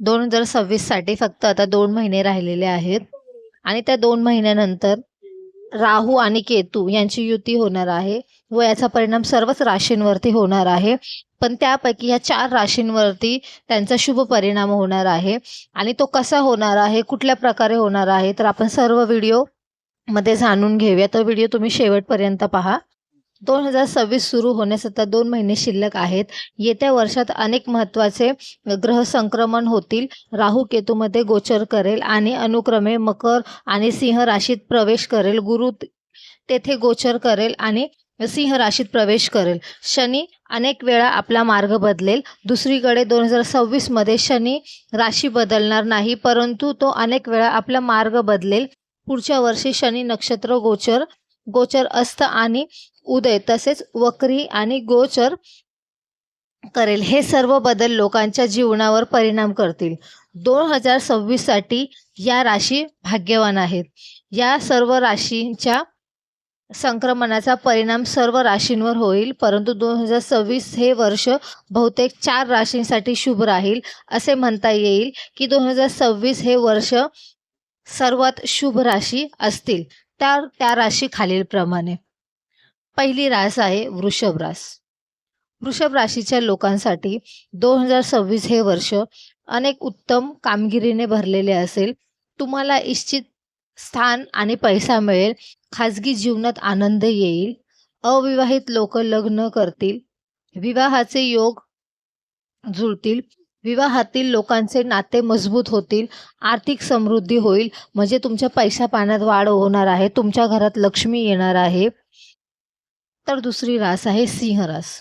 दोन हजार सव्वीससाठी फक्त आता दोन महिने राहिलेले आहेत. आणि त्या दोन महिन्यानंतर राहू आणि केतू यांची युती होणार आहे. व याचा परिणाम सर्वच राशींवरती होणार आहे. पण त्यापैकी या चार राशींवरती त्यांचा शुभ परिणाम होणार आहे. आणि तो कसा होणार आहे कुठल्या प्रकारे होणार आहे तर आपण सर्व व्हिडिओमध्ये जाणून घेऊया. तर व्हिडिओ तुम्ही शेवटपर्यंत पहा. दोन हजार सव्वीस सुरू होण्यास आता दोन महिने शिल्लक आहेत. येत्या वर्षात अनेक महत्त्वाचे ग्रह संक्रमण होतील. राहू केतूमध्ये गोचर करेल आणि अनुक्रमे मकर आणि सिंह राशीत प्रवेश करेल. गुरु तेथे गोचर करेल आणि सिंह राशीत प्रवेश करेल. शनी अनेक वेळा आपला मार्ग बदलेल. दुसरीकडे दोन हजार सव्वीसमध्ये शनी राशी बदलणार नाही परंतु तो अनेक वेळा आपला मार्ग बदलेल. पुढच्या वर्षी शनी नक्षत्र गोचर गोचर अस्त आणि उदय तसेच वक्री आणि गोचर करेल. हे सर्व बदल लोकांच्या जीवनावर परिणाम करतील. दोन हजार सव्वीससाठी या राशी भाग्यवान आहेत. या सर्व राशींच्या संक्रमणाचा परिणाम सर्व राशींवर होईल परंतु दोन हजार सव्वीस हे वर्ष बहुतेक चार राशींसाठी शुभ राहील असे म्हणता येईल की दोन हजार सव्वीस हे वर्ष सर्वात शुभ राशी असतील. त्या त्या राशी खालीलप्रमाणे पहिली रास आहे वृषभ रास. वृषभ राशीच्या लोकांसाठी दोन हजार सव्वीस हे वर्ष अनेक उत्तम कामगिरीने भरलेले असेल. तुम्हाला इच्छित स्थान आणि पैसा मिळेल. खाजगी जीवनात आनंद येईल. अविवाहित लोक लग्न करतील. विवाहाचे योग जुळतील. विवाहातील लोकांचे नाते मजबूत होतील आर्थिक समृद्धी होईल म्हणजे तुमच्या पैसा पाण्यात वाढ होणार आहे तुमच्या घरात लक्ष्मी येणार आहे. तर दुसरी रास आहे सिंह रास.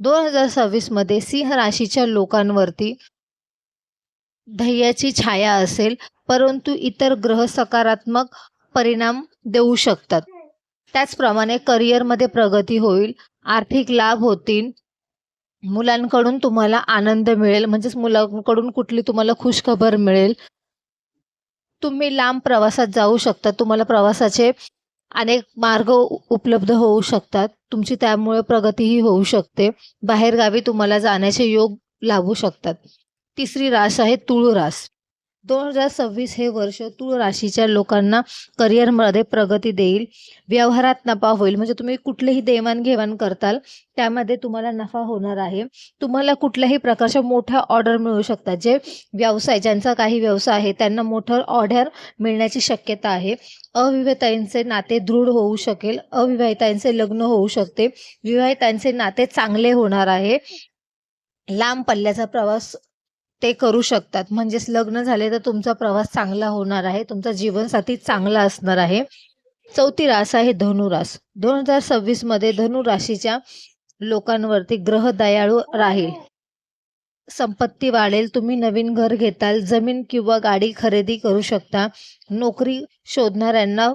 दोन हजार सव्वीसमध्ये सिंह राशीच्या लोकांवरती धैर्याची छाया असेल परंतु इतर ग्रह सकारात्मक परिणाम देऊ शकतात. त्याचप्रमाणे करिअरमध्ये प्रगती होईल आर्थिक लाभ होतील मुलांकडून तुम्हाला आनंद मिळेल म्हणजेच मुलांकडून कुठली तुम्हाला खुशखबर मिळेल. तुम्ही लांब प्रवासात जाऊ शकता तुम्हाला प्रवासाचे अनेक मार्ग उपलब्ध होऊ शकतात. तुमची त्यामुळे प्रगतीही होऊ शकते. बाहेरगावी तुम्हाला जाण्याचे योग लाभू शकतात. तिसरी रास आहे तुळू रास. दोन हजार सव्वीस हे वर्ष तुळ राशीच्या लोकांना करिअरमध्ये प्रगती देईल. व्यवहारात नफा होईल. म्हणजे तुम्ही कुठलेही देवाणघेवाण करताल त्यामध्ये तुम्हाला नफा होणार आहे. तुम्हाला कुठल्याही प्रकारच्या मोठ्या ऑर्डर मिळू शकतात. जे व्यवसाय ज्यांचा काही व्यवसाय आहे त्यांना मोठं ऑर्डर मिळण्याची शक्यता आहे. अविवाहितांचे नाते दृढ होऊ शकेल. अविवाहितांचे लग्न होऊ शकते. विवाहितांचे नाते चांगले होणार आहे. लांब पल्ल्याचा प्रवास ते करू शकतात. म्हणजेच लग्न झाले तर तुमचा प्रवास चांगला होणार आहे. तुमचा जीवनसाथी चांगला असणार आहे. चौथी रास आहे धनुरास. दोन हजार सव्वीसमध्ये धनु राशीच्या लोकांवरती ग्रह दयाळू राहील. संपत्ती वाढेल. तुम्ही नवीन घर घेताल. जमीन किंवा गाडी खरेदी करू शकता. नोकरी शोधणाऱ्यांना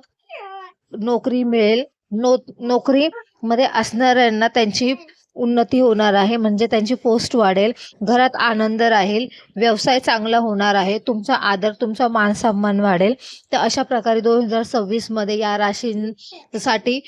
नोकरी मिळेल. नो नोकरीमध्ये असणाऱ्यांना त्यांची उन्नती होणार आहे म्हणजे त्यांची पोस्ट वाढेल घरात आनंद राहील व्यवसाय चांगला होणार आहे तुमचा आदर तुमचा मान सन्मान वाढेल. तर अशा प्रकारे दोन हजार सव्वीसमध्ये या राशींसाठी